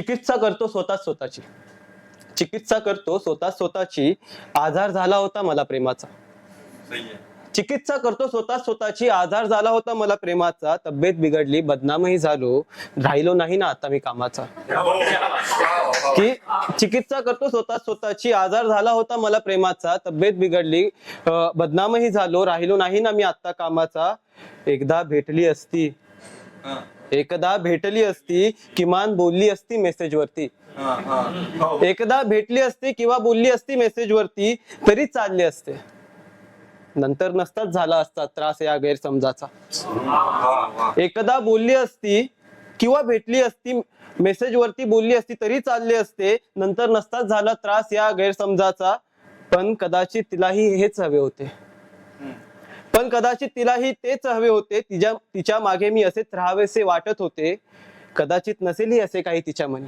चिकित्सा करतो स्वतः स्वतःची. चिकित्सा करतो स्वतः स्वतःची. आजार झाला होता मला प्रेमाचा. चिकित्सा करतो स्वतः स्वतःची. आजार झाला होता मला प्रेमाचा. तब्येत बिघडली बदनामही झालो. राहिलो नाही ना आता मी कामाचा. की चिकित्सा करतो स्वतः स्वतःची. आजार झाला होता मला प्रेमाचा. तब्येत बिघडली बदनामही झालो. राहिलो नाही ना मी आता कामाचा. एकदा भेटली असती. एकदा भेटली असती किमान बोलली असती मेसेज वरती. एकदा भेटली असती किंवा बोलली असती मेसेज वरती तरी चालले असते. नंतर नसताच झाला असता त्रास या गैरसमजाचा. एकदा बोलली असती किंवा भेटली असती मेसेज वरती बोलली असती तरी चालले असते. नंतर नसताच झाला त्रास या गैरसमजाचा. पण कदाचित तिलाही हेच हवे होते. पण कदाचित तिलाही तेच हवे होते. तिच्या तिच्यामागे मी असेच राहावेसे वाटत होते. कदाचित नसेलही असे काही तिच्या मनी.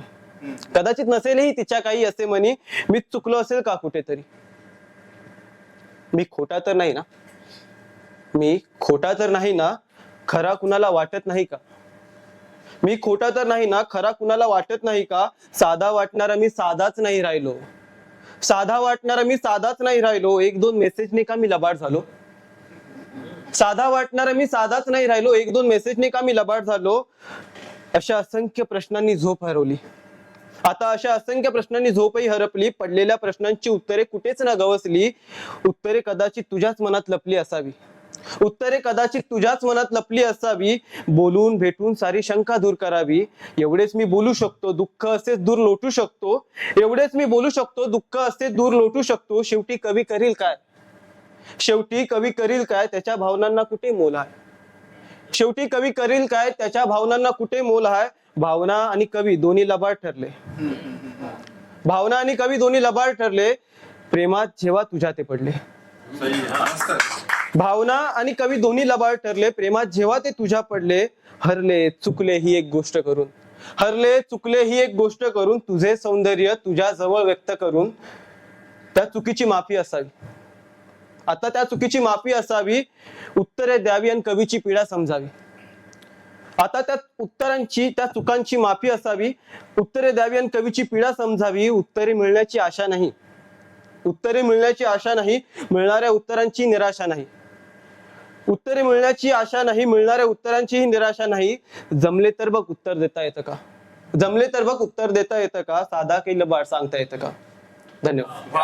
कदाचित नसेलही तिच्या काही असे म्हणी मी चुकलो असेल का कुठेतरी? मी खोटा तर नाही ना? मी खोटा तर नाही ना? खरा कुणाला वाटत नाही का? मी खोटा तर नाही ना? खरा कुणाला वाटत नाही का? साधा वाटणारा मी साधाच नाही राहिलो. साधा वाटणारा मी साधाच नाही राहिलो. एक दोन मेसेजने का मी लबाड झालो? साधा वाटणारा मी साधाच नाही राहिलो. एक दोन मेसेजने का मी लबाड झालो? अशा असंख्य प्रश्नांनी झोप हरवली. आता अशा असंख्य प्रश्नांनी झोपही हरपली. पडलेल्या प्रश्नांची उत्तरे कुठेच न गवसली. उत्तरे कदाचित तुझ्याच मनात लपली असावी. उत्तरे कदाचित तुझ्याच मनात लपली असावी. बोलून भेटून सारी शंका दूर करावी. एवढेच मी बोलू शकतो दुःख असेच दूर लोटू शकतो. एवढेच मी बोलू शकतो दुःख असेच दूर लोटू शकतो. शेवटी कवी करील काय? शेवटी कवी करील काय त्याच्या भावनांना कुठे मोल आहे? शेवटी कवी करील काय त्याच्या भावनांना कुठे मोल आहे? भावना आणि कवी दोन्ही लबाड ठरले. भावना आणि कवी दोन्ही लबाड ठरले. प्रेमात जेव्हा तुझ्या ते पडले. भावना आणि कवी दोन्ही लबाड ठरले. प्रेमात जेव्हा ते तुझ्या पडले हरले चुकले ही एक गोष्ट करून. हरले चुकले ही एक गोष्ट करून तुझे सौंदर्य तुझ्या जवळ व्यक्त करून त्या चुकीची माफी असावी. आता त्या चुकीची माफी असावी उत्तरे द्यावी आणि कवीची पीडा समजावी. आता त्या उत्तरांची त्या चुकांची माफी असावी उत्तरे द्यावी आणि कवीची पीडा समजावी उत्तरे मिळण्याची आशा नाही. उत्तरे मिळण्याची आशा नाही मिळणाऱ्या उत्तरांची निराशा नाही. उत्तरे मिळण्याची आशा नाही मिळणाऱ्या उत्तरांचीही निराशा नाही. जमले तर बघ उत्तर देता येतं का? जमले तर बघ उत्तर देता येतं का? साधा केलं बाळ सांगता येतं का? धन्यवाद.